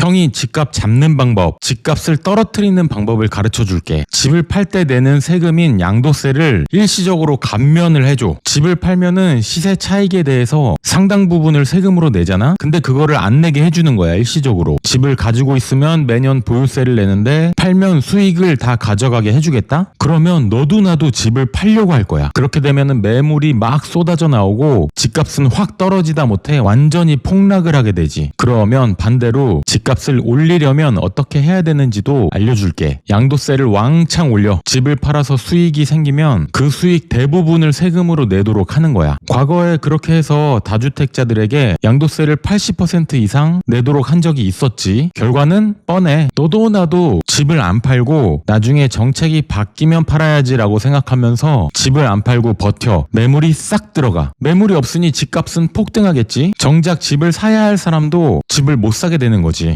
형이 집값 잡는 방법, 집값을 떨어뜨리는 방법을 가르쳐 줄게. 집을 팔 때 내는 세금인 양도세를 일시적으로 감면을 해줘. 집을 팔면은 시세 차익에 대해서 상당 부분을 세금으로 내잖아? 근데 그거를 안 내게 해주는 거야, 일시적으로. 집을 가지고 있으면 매년 보유세를 내는데 팔면 수익을 다 가져가게 해주겠다? 그러면 너도 나도 집을 팔려고 할 거야. 그렇게 되면은 매물이 막 쏟아져 나오고 집값은 확 떨어지다 못해 완전히 폭락을 하게 되지. 그러면 반대로 집값 을 올리려면 어떻게 해야 되는지도 알려줄게. 양도세를 왕창 올려. 집을 팔아서 수익이 생기면 그 수익 대부분을 세금으로 내도록 하는 거야. 과거에 그렇게 해서 다주택자들에게 양도세를 80% 이상 내도록 한 적이 있었지. 결과는 뻔해. 너도 나도 집을 안 팔고 나중에 정책이 바뀌면 팔아야지라고 생각하면서 집을 안 팔고 버텨. 매물이 싹 들어가. 매물이 없으니 집값은 폭등하겠지. 정작 집을 사야 할 사람도 집을 못 사게 되는 거지.